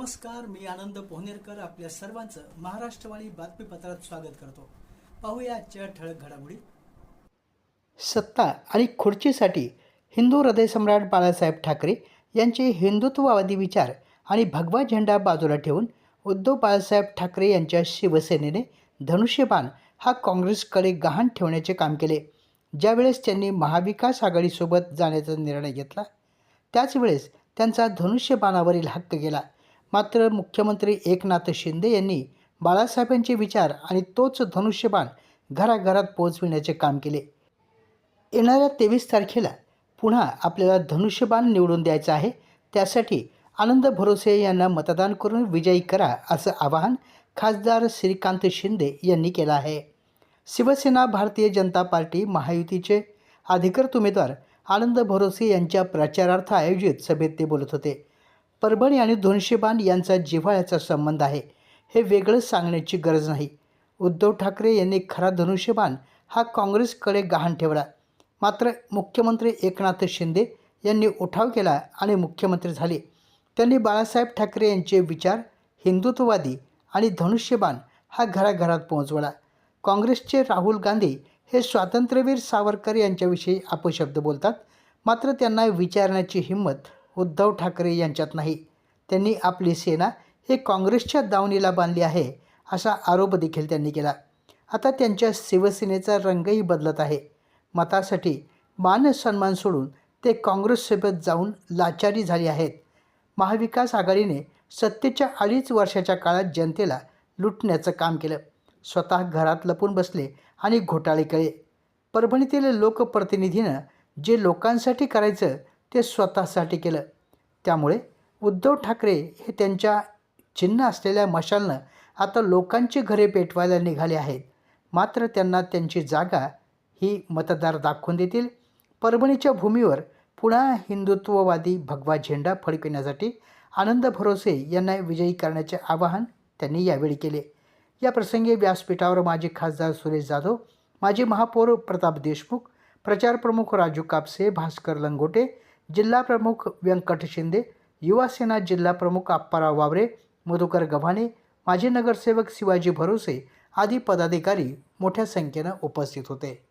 नमस्कार मी आनंद पोहनेरकर आपल्या सर्वांचं महाराष्ट्रवाणी बातमीपत्रात स्वागत करतो. पाहूया आजच्या ठळक घडामोडी. सत्ता आणि खुर्चीसाठी हिंदू हृदयसम्राट बाळासाहेब ठाकरे यांचे हिंदुत्ववादी विचार आणि भगवा झेंडा बाजूला ठेवून उद्धव बाळासाहेब ठाकरे यांच्या शिवसेनेने धनुष्यबाण हा काँग्रेसकडे गहाण ठेवण्याचे काम केले. ज्यावेळेस त्यांनी महाविकास आघाडीसोबत जाण्याचा निर्णय घेतला त्याच वेळेस त्यांचा धनुष्यबाणावरील हक्क गेला. मात्र मुख्यमंत्री एकनाथ शिंदे यांनी बाळासाहेबांचे विचार आणि तोच धनुष्यबाण घराघरात पोहोचविण्याचे काम केले. येणाऱ्या तेवीस तारखेला पुन्हा आपल्याला धनुष्यबाण निवडून द्यायचं आहे. त्यासाठी आनंद भरोसे यांना मतदान करून विजयी करा असं आवाहन खासदार श्रीकांत शिंदे यांनी केलं आहे. शिवसेना भारतीय जनता पार्टी महायुतीचे अधिकृत उमेदवार आनंद भरोसे यांच्या प्रचारार्थ आयोजित सभेत ते बोलत होते. परभणी आणि धनुष्यबाण यांचा जिव्हाळ्याचा संबंध आहे. हे वेगळं सांगण्याची गरज नाही. उद्धव ठाकरे यांनी खरा धनुष्यबाण हा काँग्रेसकडे गहाण ठेवला. मात्र मुख्यमंत्री एकनाथ शिंदे यांनी उठाव केला आणि मुख्यमंत्री झाले. त्यांनी बाळासाहेब ठाकरे यांचे विचार हिंदुत्ववादी आणि धनुष्यबाण हा घराघरात पोहोचवला. काँग्रेसचे राहुल गांधी हे स्वातंत्र्यवीर सावरकर यांच्याविषयी अपशब्द बोलतात. मात्र त्यांना विचारण्याची हिंमत उद्धव ठाकरे यांच्यात नाही. त्यांनी आपली सेना हे काँग्रेसच्या दावणीला बांधली आहे असा आरोप देखील त्यांनी केला. आता त्यांच्या शिवसेनेचा रंगही बदलत आहे. मतासाठी मान सन्मान सोडून ते काँग्रेससोबत जाऊन लाचारी झाली आहेत. महाविकास आघाडीने सत्तेच्या अडीच वर्षाच्या काळात जनतेला लुटण्याचं काम केलं. स्वतः घरात लपून बसले आणि घोटाळे केले. परभणीतील लोकप्रतिनिधीनं जे लोकांसाठी करायचं ते स्वतःसाठी केलं. त्यामुळे उद्धव ठाकरे हे त्यांच्या चिन्ह असलेल्या मशालनं आता लोकांची घरे पेटवायला निघाले आहेत. मात्र त्यांना त्यांची जागा ही मतदार दाखवून देतील. परभणीच्या भूमीवर पुन्हा हिंदुत्ववादी भगवा झेंडा फडकविण्यासाठी आनंद भरोसे यांना विजयी करण्याचे आवाहन त्यांनी यावेळी केले. या प्रसंगी व्यासपीठावर माजी खासदार सुरेश जाधव माजी महापौर प्रताप देशमुख प्रचार प्रमुख राजू कापसे भास्कर लंगोटे जिल्हा प्रमुख व्यंकट शिंदे युवासेना जिल्हाप्रमुख जिल्हा प्रमुख आप्पाराव वावरे मधुकर गव्हाणे माजी नगरसेवक शिवाजी भरोसे आदी पदाधिकारी मोठ्या संख्येनं उपस्थित होते